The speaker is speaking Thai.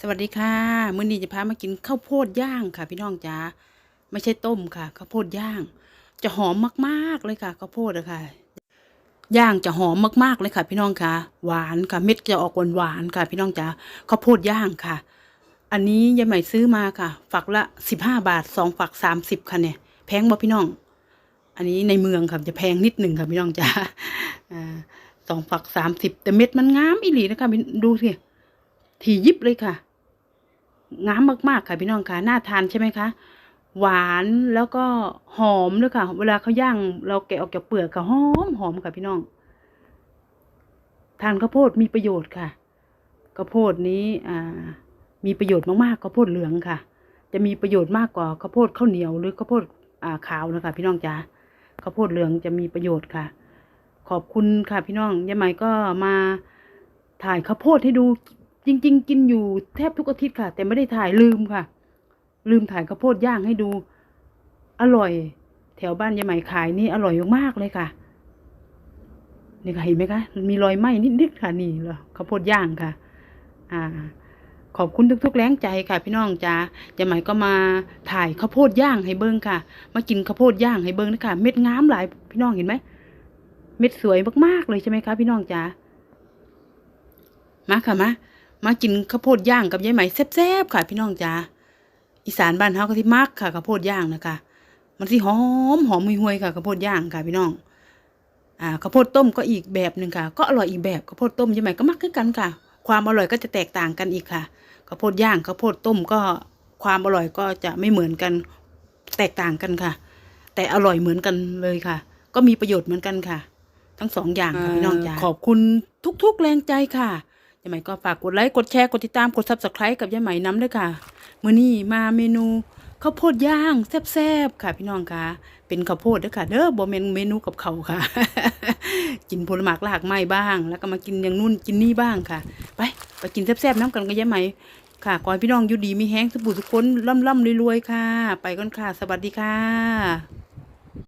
สวัสดีค่ะ มื้อนี้จะพามากินข้าวโพดย่างค่ะ พี่น้องจ๋าไม่ใช่ต้มค่ะข้าวโพดย่าง จะหอมมากๆเลยค่ะข้าวโพดอะค่ะย่างจะหอมมากๆเลยค่ะ พี่น้องค่ะหวานค่ะเม็ดจะออกหวานๆค่ะ พี่น้องจ๋าข้าวโพดย่างค่ะ อันนี้ยายใหม่ซื้อมาค่ะ ฝักละสิบห้าบาทสองฝักสามสิบค่ะเนี่ยแพงบ่พี่น้อง อันนี้ในเมืองค่ะจะแพงนิดหนึ่งค่ะพี่น้องจ๋าอ่าสองฝักสามสิบแต่เม็ดมันงามอีหลีนะคะพี่ดูสิ ถี่ยิบเลยค่ะงามมากๆค่ะพี่น้องค่ะน่าทานใช่ไหมคะหวานแล้วก็หอมด้วยค่ะ เวลาเขาย่างเราแกะออกจากเปลือกค่ะหอมหอมค่ะพี่น้อง ทานข้าวโพดมีประโยชน์ค่ะข้าวโพดนี้อ่า มีประโยชน์มากๆข้าวโพดเหลืองค่ะ จะมีประโยชน์มากกว่าข้าวโพดข้าวเหนียวหรือข้าวโพดอ่าขาวนะคะ พี่น้องจ๋าข้าวโพดเหลืองจะมีประโยชน์ค่ะ ขอบคุณค่ะพี่น้องยายไหมก็มาถ่ายข้าวโพดให้ดู จริง ๆ กินอยู่แทบทุกอาทิตย์ค่ะ แต่ไม่ได้ถ่ายลืมค่ะ ลืมถ่ายข้าวโพดย่างให้ดู อร่อย แถวบ้านยายไหม่ขายนี่อร่อยมากเลยค่ะนี่ค่ะเห็นไหมคะมีรอยไหม้นิดๆค่ะนี่เหรอข้าวโพดย่างค่ะ อ่า ขอบคุณทุกๆแรงใจค่ะ พี่น้องจ้ายายไหม่ก็มาถ่ายข้าวโพดย่างให้เบิ้งค่ะ มากินข้าวโพดย่างให้เบิ้งนะคะเม็ดงามหลายพี่น้องเห็นไหมเม็ดสวยมากๆเลยใช่ไหมคะพี่น้องจ๋ามาค่ะมา มากินข้าวโพดย่างกับยายไหมแซ่บๆค่ะ พี่น้องจ๋าอีสานบ้านเฮาก็ที่มักค่ะข้าวโพดย่างนะคะมันสิหอมหอมห่วยๆค่ะข้าวโพดย่างค่ะ พี่น้อง อ่าข้าวโพดต้มก็อีกแบบหนึ่งค่ะ ก็อร่อยอีกแบบข้าวโพดต้มยายไหมก็มักคือกันค่ะ ความอร่อยก็จะแตกต่างกันอีกค่ะข้าวโพดย่างข้าวโพดต้มก็ความอร่อยก็จะไม่เหมือนกันแตกต่างกันค่ะ แต่อร่อยเหมือนกันเลยค่ะ ก็มีประโยชน์เหมือนกันค่ะ ทั้งสองอย่างค่ะพี่น้องจ๋าขอบคุณทุกๆแรงใจค่ะ ยายไหม่ก็ฝากกดไลค์กดแชร์กดติดตามกดซับสไครต์กับยายไหม่น้ำด้วยค่ะมื้อนี้มาเมนูข้าวโพดย่างแซ่บๆค่ะ พี่น้องค่ะเป็นข้าวโพดด้วยค่ะเด้อบ่แม่นเมนูกับเขาค่ะ กินผลไม้หลากไม้บ้าง แล้วก็มากินอย่างนู่นกินนี่บ้างค่ะ ไปไปกินแซ่บๆน้ำกันกับยายไหม่ค่ะขอให้พี่น้องอยู่ดีมีแห้งสบู่ทุกคนร่ำๆรวยๆค่ะ ไปก่อนค่ะ สวัสดีค่ะ